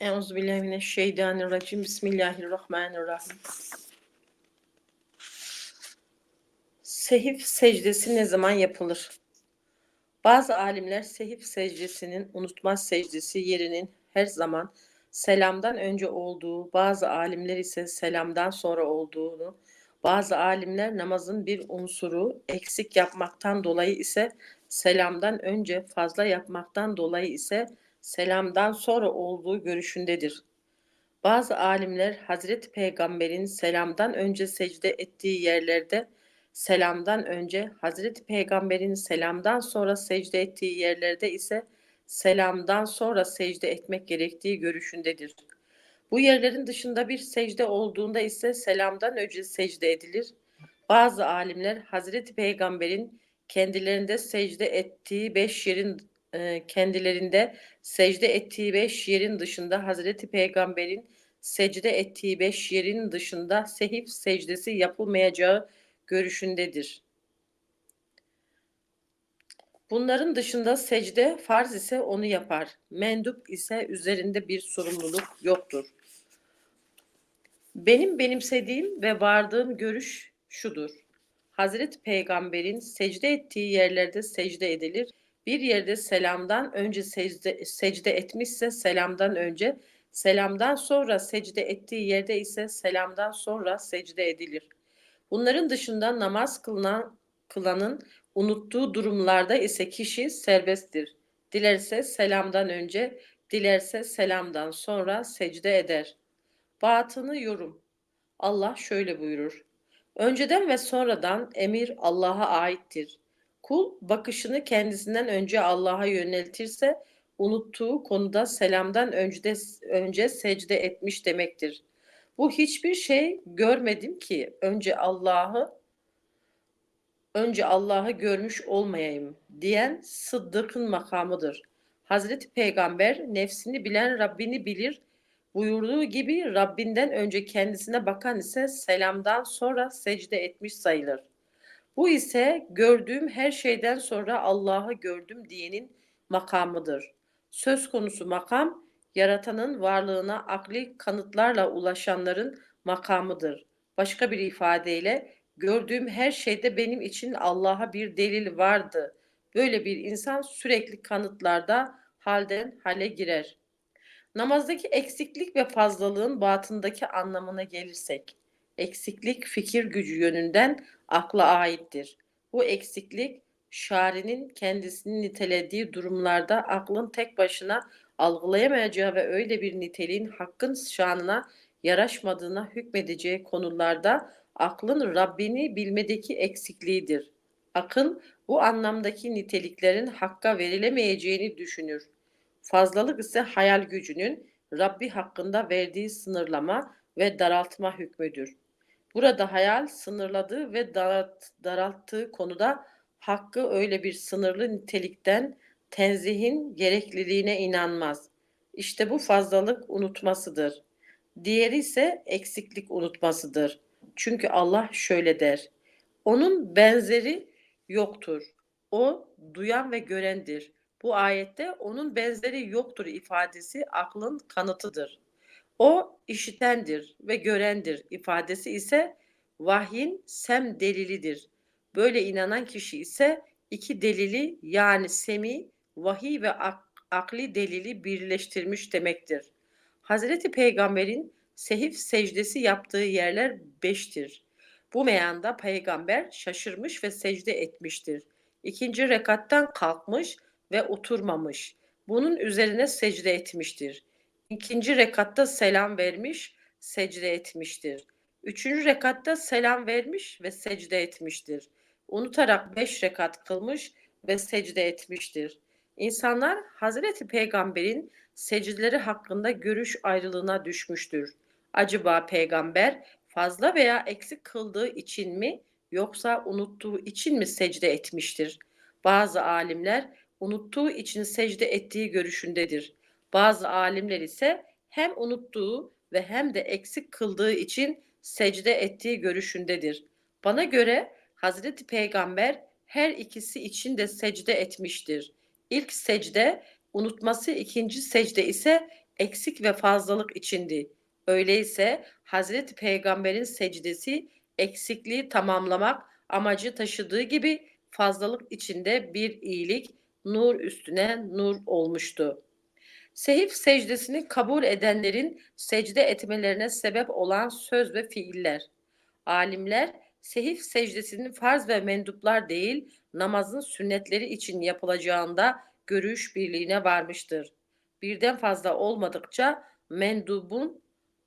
Euzubillahimineşşeytanirracim. Bismillahirrahmanirrahim. Sehif secdesi ne zaman yapılır? Bazı alimler sehif secdesinin unutmaz secdesi yerinin her zaman selamdan önce olduğu, bazı alimler ise selamdan sonra olduğunu, bazı alimler namazın bir unsuru eksik yapmaktan dolayı ise selamdan önce fazla yapmaktan dolayı ise selamdan sonra olduğu görüşündedir. Bazı alimler Hazreti Peygamber'in selamdan önce secde ettiği yerlerde selamdan önce, Hazreti Peygamber'in selamdan sonra secde ettiği yerlerde ise selamdan sonra secde etmek gerektiği görüşündedir. Bu yerlerin dışında bir secde olduğunda ise selamdan önce secde edilir. Bazı alimler Hazreti Peygamber'in kendilerinde secde ettiği beş yerin e, kendilerinde secde ettiği beş yerin dışında Hazreti Peygamber'in secde ettiği beş yerin dışında sehif secdesi yapılmayacağı görüşündedir. Bunların dışında secde farz ise onu yapar. Mendup ise üzerinde bir sorumluluk yoktur. Benim benimsediğim ve vardığım görüş şudur. Hazreti Peygamber'in secde ettiği yerlerde secde edilir. Bir yerde selamdan önce secde, secde etmişse selamdan önce, selamdan sonra secde ettiği yerde ise selamdan sonra secde edilir. Bunların dışında namaz kılınan, kılanın unuttuğu durumlarda ise kişi serbesttir. Dilerse selamdan önce, dilerse selamdan sonra secde eder. Batını yorum. Allah şöyle buyurur. Önceden ve sonradan emir Allah'a aittir. Kul bakışını kendisinden önce Allah'a yöneltirse unuttuğu konuda selamdan önce, de, önce secde etmiş demektir. Bu hiçbir şey görmedim ki önce Allah'ı önce Allah'ı görmüş olmayayım diyen Sıddık'ın makamıdır. Hazreti Peygamber nefsini bilen Rabbini bilir buyurduğu gibi Rabbinden önce kendisine bakan ise selamdan sonra secde etmiş sayılır. Bu ise gördüğüm her şeyden sonra Allah'ı gördüm diyenin makamıdır. Söz konusu makam yaratanın varlığına akli kanıtlarla ulaşanların makamıdır. Başka bir ifadeyle gördüğüm her şeyde benim için Allah'a bir delil vardı. Böyle bir insan sürekli kanıtlarda halden hale girer. Namazdaki eksiklik ve fazlalığın batındaki anlamına gelirsek, eksiklik fikir gücü yönünden akla aittir. Bu eksiklik şarinin kendisini nitelediği durumlarda aklın tek başına algılayamayacağı ve öyle bir niteliğin hakkın şanına yaraşmadığına hükmedeceği konularda aklın Rabbini bilmedeki eksikliğidir. Akıl bu anlamdaki niteliklerin hakka verilemeyeceğini düşünür. Fazlalık ise hayal gücünün Rabbi hakkında verdiği sınırlama ve daraltma hükmüdür. Burada hayal sınırladığı ve daralttığı konuda hakkı öyle bir sınırlı nitelikten tenzihin gerekliliğine inanmaz. İşte bu fazlalık unutmasıdır. Diğeri ise eksiklik unutmasıdır. Çünkü Allah şöyle der. Onun benzeri yoktur. O duyan ve görendir. Bu ayette onun benzeri yoktur ifadesi aklın kanıtıdır. O işitendir ve görendir ifadesi ise vahyin sem delilidir. Böyle inanan kişi ise iki delili yani semi vahiy ve ak- akli delili birleştirmiş demektir. Hazreti Peygamber'in sehif secdesi yaptığı yerler beştir. Bu meyanda peygamber şaşırmış ve secde etmiştir. İkinci rekattan kalkmış ve oturmamış. Bunun üzerine secde etmiştir. İkinci rekatta selam vermiş, secde etmiştir. Üçüncü rekatta selam vermiş ve secde etmiştir. Unutarak beş rekat kılmış ve secde etmiştir. İnsanlar Hazreti Peygamber'in secdeleri hakkında görüş ayrılığına düşmüştür. Acaba peygamber fazla veya eksik kıldığı için mi yoksa unuttuğu için mi secde etmiştir? Bazı alimler unuttuğu için secde ettiği görüşündedir. Bazı alimler ise hem unuttuğu ve hem de eksik kıldığı için secde ettiği görüşündedir. Bana göre Hazreti Peygamber her ikisi için de secde etmiştir. İlk secde unutması, ikinci secde ise eksik ve fazlalık içindi. Öyleyse Hazreti Peygamber'in secdesi eksikliği tamamlamak amacı taşıdığı gibi fazlalık içinde bir iyilik, nur üstüne nur olmuştu. Sehif secdesini kabul edenlerin secde etmelerine sebep olan söz ve fiiller. Alimler sehif secdesinin farz ve menduplar değil, namazın sünnetleri için yapılacağında görüş birliğine varmıştır. Birden fazla olmadıkça mendubun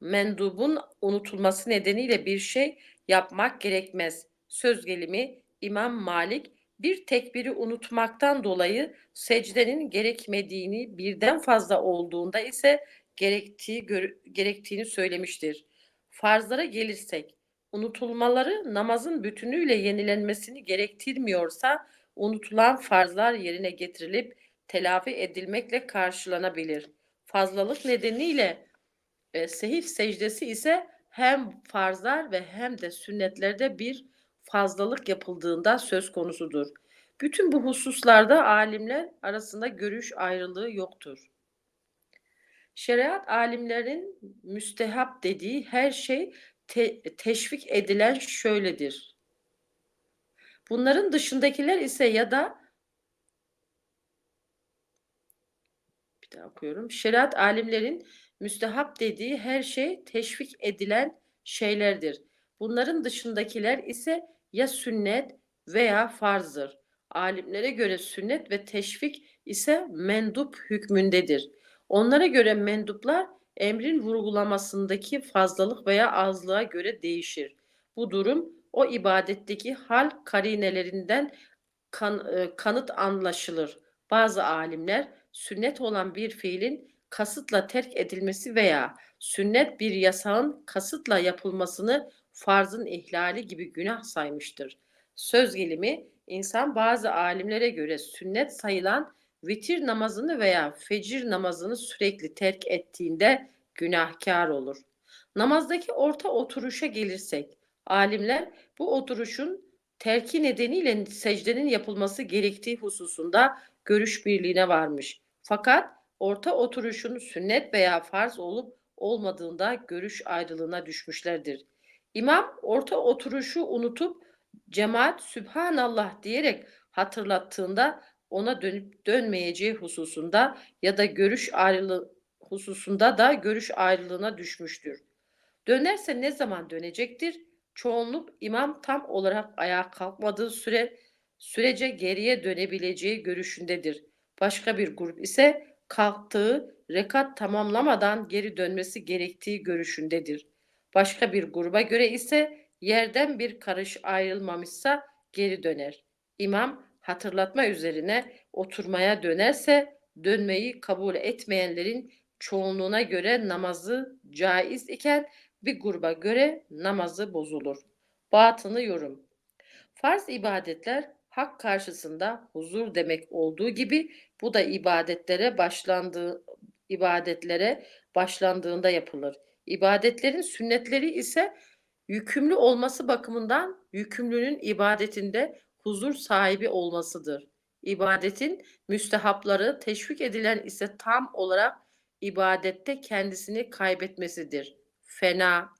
mendubun unutulması nedeniyle bir şey yapmak gerekmez. Söz gelimi İmam Malik bir tekbiri unutmaktan dolayı secdenin gerekmediğini birden fazla olduğunda ise gerektiği gerektiğini söylemiştir. Farzlara gelirsek unutulmaları namazın bütünüyle yenilenmesini gerektirmiyorsa unutulan farzlar yerine getirilip telafi edilmekle karşılanabilir. Fazlalık nedeniyle e, sehif secdesi ise hem farzlar ve hem de sünnetlerde bir fazlalık yapıldığında söz konusudur. Bütün bu hususlarda alimler arasında görüş ayrılığı yoktur. Şeriat alimlerin müstehap dediği her şey te- teşvik edilen şöyledir. Bunların dışındakiler ise ya da bir daha okuyorum. Şeriat alimlerin müstehap dediği her şey teşvik edilen şeylerdir. Bunların dışındakiler ise ya sünnet veya farzdır. Alimlere göre sünnet ve teşvik ise mendup hükmündedir. Onlara göre menduplar emrin vurgulamasındaki fazlalık veya azlığa göre değişir. Bu durum o ibadetteki hal karinelerinden kan, e, kanıt anlaşılır. Bazı alimler sünnet olan bir fiilin kasıtla terk edilmesi veya sünnet bir yasağın kasıtla yapılmasını farzın ihlali gibi günah saymıştır. Söz gelimi insan bazı alimlere göre sünnet sayılan vitir namazını veya fecir namazını sürekli terk ettiğinde günahkar olur. Namazdaki orta oturuşa gelirsek, alimler bu oturuşun terki nedeniyle secdenin yapılması gerektiği hususunda görüş birliğine varmış. Fakat orta oturuşun sünnet veya farz olup olmadığında görüş ayrılığına düşmüşlerdir. İmam orta oturuşu unutup cemaat Sübhanallah diyerek hatırlattığında ona dönüp dönmeyeceği hususunda ya da görüş ayrılığı hususunda da görüş ayrılığına düşmüştür. Dönerse ne zaman dönecektir? Çoğunluk imam tam olarak ayağa kalkmadığı süre sürece geriye dönebileceği görüşündedir. Başka bir grup ise kalktığı rekat tamamlamadan geri dönmesi gerektiği görüşündedir. Başka bir gruba göre ise yerden bir karış ayrılmamışsa geri döner. İmam hatırlatma üzerine oturmaya dönerse dönmeyi kabul etmeyenlerin çoğunluğuna göre namazı caiz iken bir gruba göre namazı bozulur. Batını yorum. Farz ibadetler hak karşısında huzur demek olduğu gibi bu da ibadetlere başlandığı ibadetlere başlandığında yapılır. İbadetlerin sünnetleri ise yükümlü olması bakımından yükümlünün ibadetinde huzur sahibi olmasıdır. İbadetin müstehapları teşvik edilen ise tam olarak ibadette kendisini kaybetmesidir. Fena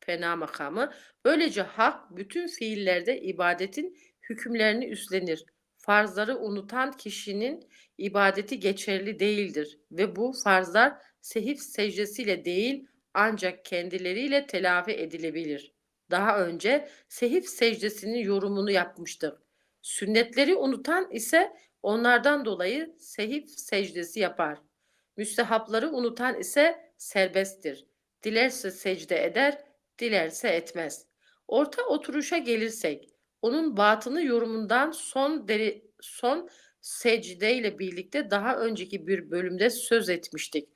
fena makamı. Böylece hak bütün fiillerde ibadetin hükümlerini üstlenir. Farzları unutan kişinin ibadeti geçerli değildir ve bu farzlar sehif secdesiyle değil ancak kendileriyle telafi edilebilir. Daha önce sehif secdesinin yorumunu yapmıştık. Sünnetleri unutan ise onlardan dolayı sehif secdesi yapar. Müstehapları unutan ise serbesttir. Dilerse secde eder, dilerse etmez. Orta oturuşa gelirsek, onun batını yorumundan son deri, son secde ile birlikte daha önceki bir bölümde söz etmiştik.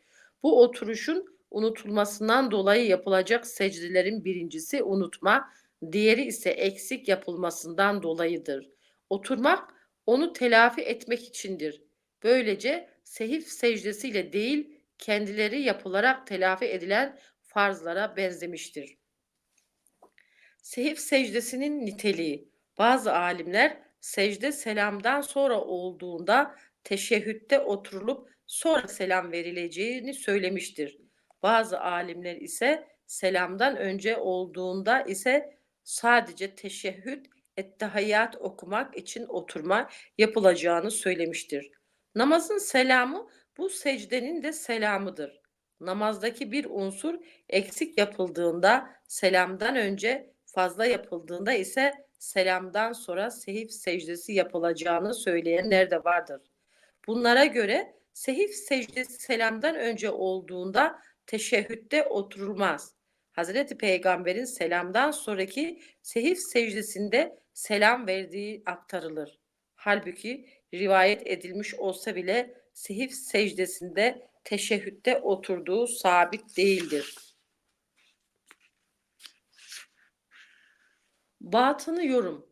Bu oturuşun unutulmasından dolayı yapılacak secdelerin birincisi unutma, diğeri ise eksik yapılmasından dolayıdır. Oturmak onu telafi etmek içindir. Böylece sehif secdesiyle değil kendileri yapılarak telafi edilen farzlara benzemiştir. Sehif secdesinin niteliği. Bazı alimler secde selamdan sonra olduğunda teşehhütte oturulup sonra selam verileceğini söylemiştir. Bazı alimler ise selamdan önce olduğunda ise sadece teşehhüd, ettehiyyat okumak için oturma yapılacağını söylemiştir. Namazın selamı bu secdenin de selamıdır. Namazdaki bir unsur eksik yapıldığında selamdan önce fazla yapıldığında ise selamdan sonra sehif secdesi yapılacağını söyleyenler de vardır. Bunlara göre sehif secdesi selamdan önce olduğunda teşehhütte oturulmaz. Hazreti Peygamber'in selamdan sonraki sehif secdesinde selam verdiği aktarılır. Halbuki rivayet edilmiş olsa bile sehif secdesinde teşehhütte oturduğu sabit değildir. Batını yorum.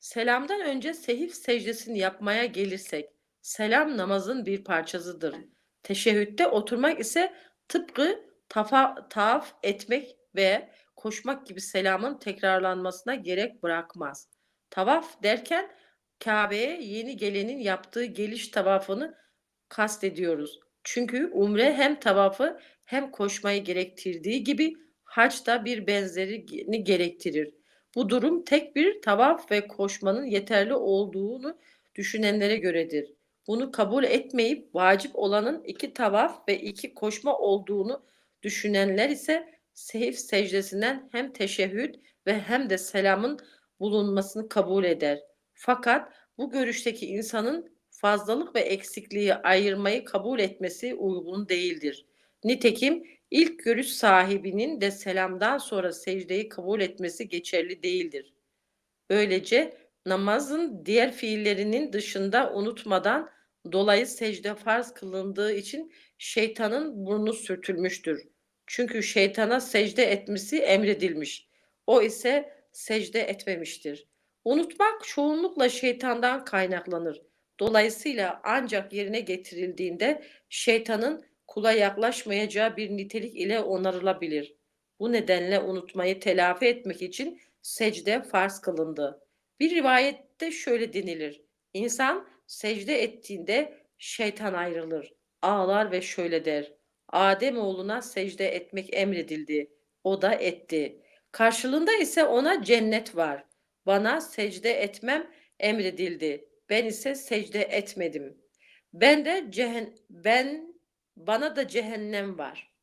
Selamdan önce sehif secdesini yapmaya gelirsek, selam namazın bir parçasıdır. Teşehhütte oturmak ise tıpkı tafa, tavaf etmek ve koşmak gibi selamın tekrarlanmasına gerek bırakmaz. Tavaf derken Kabe'ye yeni gelenin yaptığı geliş tavafını kastediyoruz. Çünkü umre hem tavafı hem koşmayı gerektirdiği gibi hac da bir benzerini gerektirir. Bu durum tek bir tavaf ve koşmanın yeterli olduğunu düşünenlere göredir. Bunu kabul etmeyip vacip olanın iki tavaf ve iki koşma olduğunu düşünenler ise sehif secdesinden hem teşehhüd ve hem de selamın bulunmasını kabul eder. Fakat bu görüşteki insanın fazlalık ve eksikliği ayırmayı kabul etmesi uygun değildir. Nitekim ilk görüş sahibinin de selamdan sonra secdeyi kabul etmesi geçerli değildir. Böylece namazın diğer fiillerinin dışında unutmadan dolayı secde farz kılındığı için şeytanın burnu sürtülmüştür. Çünkü şeytana secde etmesi emredilmiş. O ise secde etmemiştir. Unutmak çoğunlukla şeytandan kaynaklanır. Dolayısıyla ancak yerine getirildiğinde şeytanın kula yaklaşmayacağı bir nitelik ile onarılabilir. Bu nedenle unutmayı telafi etmek için secde farz kılındı. Bir rivayette şöyle denilir. İnsan secde ettiğinde şeytan ayrılır, ağlar ve şöyle der. Adem oğluna secde etmek emredildi. O da etti. Karşılığında ise ona cennet var. Bana secde etmem emredildi. Ben ise secde etmedim. Ben de cehen ben bana da cehennem var.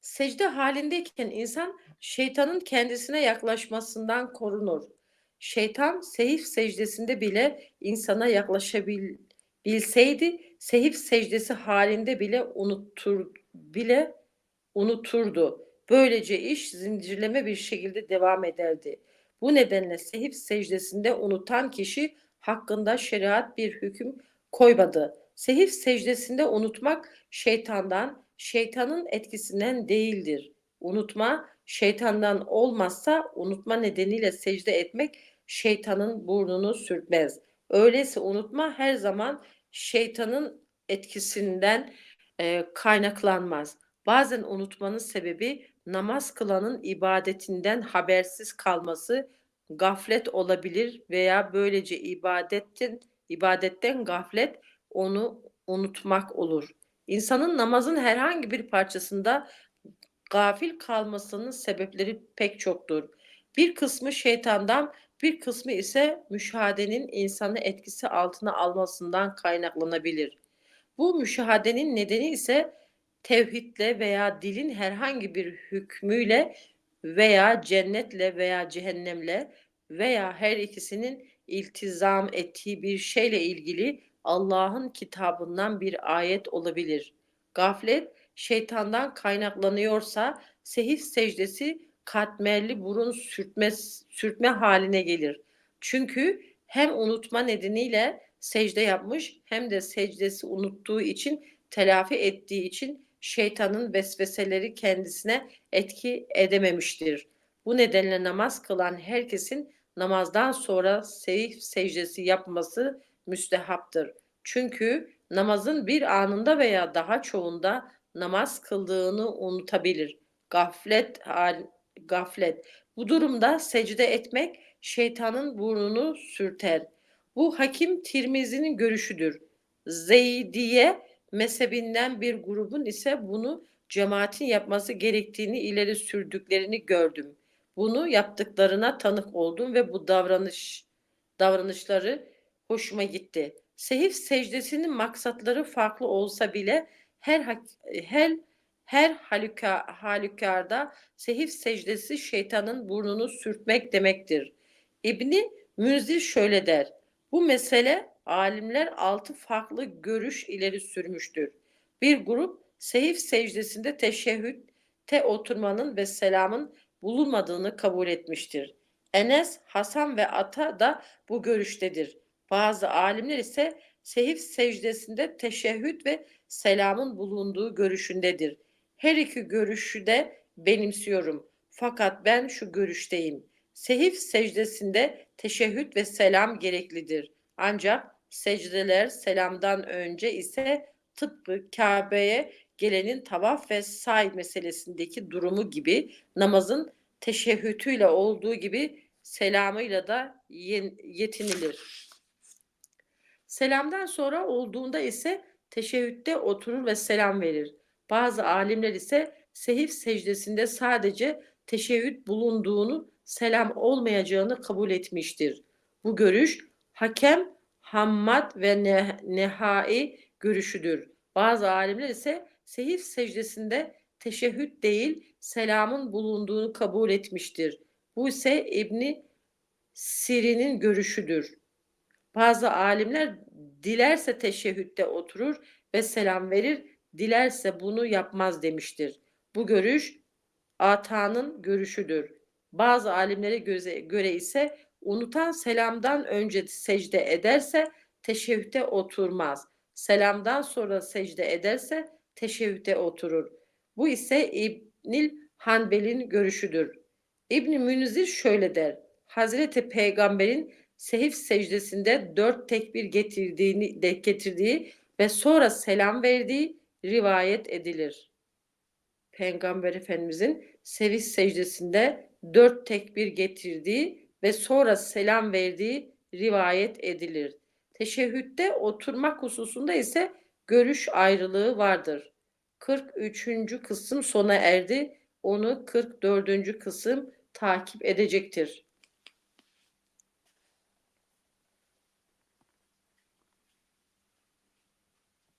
Secde halindeyken insan şeytanın kendisine yaklaşmasından korunur. Şeytan sehif secdesinde bile insana yaklaşabilseydi sehif secdesi halinde bile unutur bile unuturdu. Böylece iş zincirleme bir şekilde devam ederdi. Bu nedenle sehif secdesinde unutan kişi hakkında şeriat bir hüküm koymadı. Sehif secdesinde unutmak şeytandan, şeytanın etkisinden değildir. Unutma şeytandan olmazsa unutma nedeniyle secde etmek şeytanın burnunu sürtmez. Öyleyse unutma her zaman şeytanın etkisinden e, kaynaklanmaz. Bazen unutmanın sebebi namaz kılanın ibadetinden habersiz kalması, gaflet olabilir veya böylece ibadetin ibadetten gaflet onu unutmak olur. İnsanın namazın herhangi bir parçasında gafil kalmasının sebepleri pek çoktur. Bir kısmı şeytandan, bir kısmı ise müşahedenin insanı etkisi altına almasından kaynaklanabilir. Bu müşahedenin nedeni ise tevhidle veya dilin herhangi bir hükmüyle veya cennetle veya cehennemle veya her ikisinin iltizam ettiği bir şeyle ilgili Allah'ın kitabından bir ayet olabilir. Gaflet şeytandan kaynaklanıyorsa sehif secdesi katmerli burun sürtme, sürtme haline gelir. Çünkü hem unutma nedeniyle secde yapmış hem de secdesi unuttuğu için telafi ettiği için şeytanın vesveseleri kendisine etki edememiştir. Bu nedenle namaz kılan herkesin namazdan sonra seyif secdesi yapması müstehaptır. Çünkü namazın bir anında veya daha çoğunda namaz kıldığını unutabilir. Gaflet gaflet. Bu durumda secde etmek şeytanın burnunu sürter. Bu Hakim Tirmizi'nin görüşüdür. Zeydiye mezhebinden bir grubun ise bunu cemaatin yapması gerektiğini ileri sürdüklerini gördüm. Bunu yaptıklarına tanık oldum ve bu davranış davranışları hoşuma gitti. Sehif secdesinin maksatları farklı olsa bile her her her halüka, halükarda sehif secdesi şeytanın burnunu sürtmek demektir. İbni Münzir şöyle der. Bu mesele alimler altı farklı görüş ileri sürmüştür. Bir grup sehif secdesinde teşehhütte oturmanın ve selamın bulunmadığını kabul etmiştir. Enes, Hasan ve Ata da bu görüştedir. Bazı alimler ise sehif secdesinde teşehhüd ve selamın bulunduğu görüşündedir. Her iki görüşü de benimsiyorum. Fakat ben şu görüşteyim. Sehif secdesinde teşehhüd ve selam gereklidir. Ancak secdeler selamdan önce ise tıpkı Kabe'ye gelenin tavaf ve say meselesindeki durumu gibi namazın teşehhütüyle olduğu gibi selamıyla da yetinilir. Selamdan sonra olduğunda ise teşehhütte oturur ve selam verir. Bazı alimler ise sehif secdesinde sadece teşehhüt bulunduğunu selam olmayacağını kabul etmiştir. Bu görüş hakem, hammad ve ne, nehai görüşüdür. Bazı alimler ise sehif secdesinde teşehhüt değil selamın bulunduğunu kabul etmiştir. Bu ise İbni Siri'nin görüşüdür. Bazı alimler dilerse teşehhütte oturur ve selam verir, dilerse bunu yapmaz demiştir. Bu görüş Ata'nın görüşüdür. Bazı alimlere göre, göre ise unutan selamdan önce secde ederse teşehhüte oturmaz. Selamdan sonra secde ederse teşehhüte oturur. Bu ise İbnil Hanbel'in görüşüdür. İbn Münzir şöyle der. Hazreti Peygamber'in sehif secdesinde dört tekbir getirdiğini de getirdiği ve sonra selam verdiği rivayet edilir. Peygamber Efendimizin seviş secdesinde dört tekbir getirdiği ve sonra selam verdiği rivayet edilir. Teşehhütte oturmak hususunda ise görüş ayrılığı vardır. 43. kısım sona erdi. Onu 44. kısım takip edecektir.